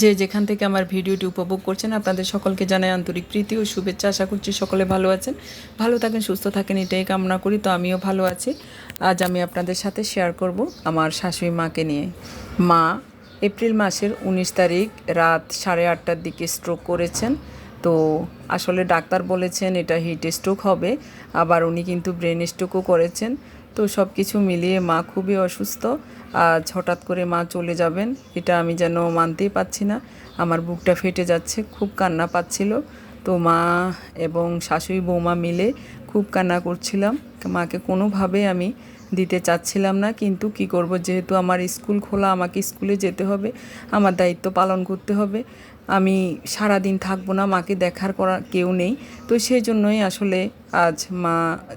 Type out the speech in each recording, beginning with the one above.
যে যেখান থেকে আমার ভিডিওটি উপভোগ করছেন, আপনাদের সকলকে জানাই আন্তরিক প্রীতি ও শুভেচ্ছা। আশা করছি সকলে ভালো আছেন। ভালো থাকেন, সুস্থ থাকেন, এটাই কামনা করি, তো আমিও ভালো আছি। আজ আমি আপনাদের সাথে শেয়ার করব আমার শাশুড়ি মাকে নিয়ে। মা এপ্রিল মাসের উনিশ তারিখ রাত সাড়ে আটটার দিকে স্ট্রোক করেছেন। তো আসলে ডাক্তার বলেছেন এটা হিট স্ট্রোক হবে। আবার উনি কিন্তু ব্রেন স্ট্রোকও করেছেন। তো সব কিছু মিলিয়ে মা খুবই অসুস্থ। আজ হঠাৎ করে মা চলে যাবেন, এটা আমি যেন মানতেই পাচ্ছি না। আমার বুকটা ফেটে যাচ্ছে, খুব কান্না পাচ্ছিল। তো মা এবং শাশুড়ি বৌমা মিলে খুব কান্না করছিলাম। মাকে কোনোভাবে আমি দিতে চাচ্ছিলাম না, কিন্তু কি করব? যেহেতু আমার স্কুল খোলা, আমাকে স্কুলে যেতে হবে, আমার দায়িত্ব পালন করতে হবে। আমি সারা দিন থাকব না, মাকে দেখার করা কেউ নেই। তো সেই জন্যই আসলে আজ মা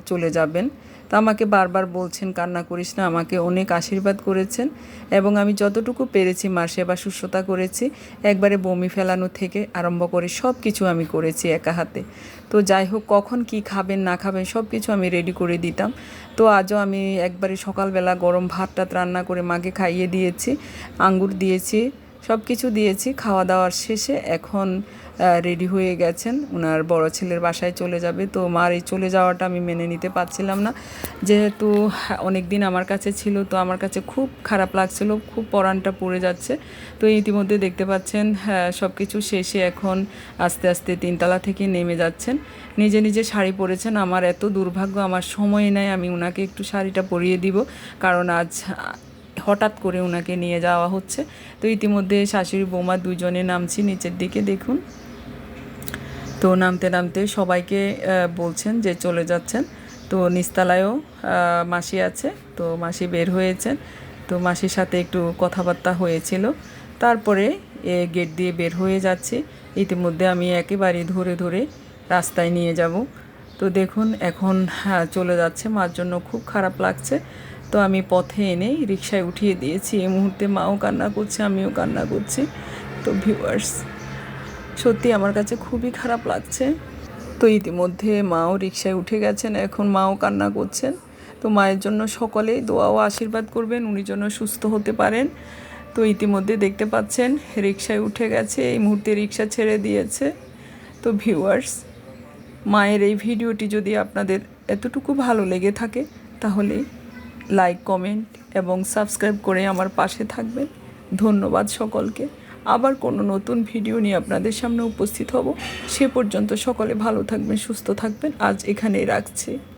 চলে যাবেন। তো আমাকে বারবার বলছেন, কান্না করিস না, আমাকে অনেক আশীর্বাদ করেছেন এবং আমি যতটুকু পেরেছি মার সেবা শুশ্রূষা করেছি। একবারে বমি ফেলানো থেকে আরম্ভ করে সব কিছু আমি করেছি একা হাতে। তো যাই হোক, কখন কি খাবেন, না খাবেন সব কিছু আমি রেডি করে দিতাম। তো আজও আমি একবারে সকালবেলা গরম ভাত টাত রান্না করে মাকে খাইয়ে দিয়েছি, আঙ্গুর দিয়েছি সব কিছু দিয়েছি খাওয়া দাওয়ার শেষে এখন রেডি হয়ে গেছেন। ওনার বড় ছেলের বাসায় চলে যাবে। তো মার এই চলে যাওয়াটা আমি মেনে নিতে পারছিলাম না। যেহেতু অনেক দিন আমার কাছে ছিল, তো আমার কাছে খুব খারাপ লাগছিল, খুব পরানটা পড়ে যাচ্ছে। তো ইতিমধ্যে দেখতে পাচ্ছেন সব কিছু শেষে এখন আস্তে আস্তে তিনতলা থেকে নেমে যাচ্ছেন। নিজে নিজে শাড়ি পরেছেন। আমার এত দুর্ভাগ্য, আমার সময় নেয় আমি ওনাকে একটু শাড়িটা পরিয়ে দিব। কারণ আজ হঠাৎ করে ওনাকে নিয়ে যাওয়া হচ্ছে। তো ইতিমধ্যে শাশুড়ি বৌমা দুজনে নামছি নিচের দিকে, দেখুন। তো নামতে নামতে সবাইকে বলছেন যে চলে যাচ্ছেন। তো নিস্তালায়ও মাসি আছে। তো মাসি বের হয়েছেন। তো মাসির সাথে একটু কথাবার্তা হয়েছিল। তারপরে এ গেট দিয়ে বের হয়ে যাচ্ছে। ইতিমধ্যে আমি একেবারে ধরে ধরে রাস্তায় নিয়ে যাব। তো দেখুন, এখন চলে যাচ্ছে। মার জন্য খুব খারাপ লাগছে। তো আমি পথে এনে রিক্সায় উঠিয়ে দিয়েছি। এই মুহূর্তে মাও কান্না করছে, আমিও কান্না করছি। তো ভিউয়ার্স সত্যি আমার কাছে খুবই খারাপ লাগছে। তো ইতিমধ্যে মাও রিক্সায় উঠে গেছেন, এখন মাও কান্না করছেন। তো মায়ের জন্য সকলেই দোয়া ও আশীর্বাদ করবেন, উনি যেন সুস্থ হতে পারেন। তো ইতিমধ্যে দেখতে পাচ্ছেন রিক্সায় উঠে গেছে, এই মুহূর্তে রিক্সা ছেড়ে দিয়েছে। তো ভিউয়ার্স মায়ের এই ভিডিওটি যদি আপনাদের এতটুকু ভালো লেগে থাকে, তাহলে লাইক কমেন্ট এবং সাবস্ক্রাইব করে আমার পাশে থাকবেন। ধন্যবাদ সকলকে। আবার কোনো নতুন ভিডিও নিয়ে আপনাদের সামনে উপস্থিত হব। সে পর্যন্ত সকলে ভালো থাকবেন, সুস্থ থাকবেন। আজ এখানেই রাখছি।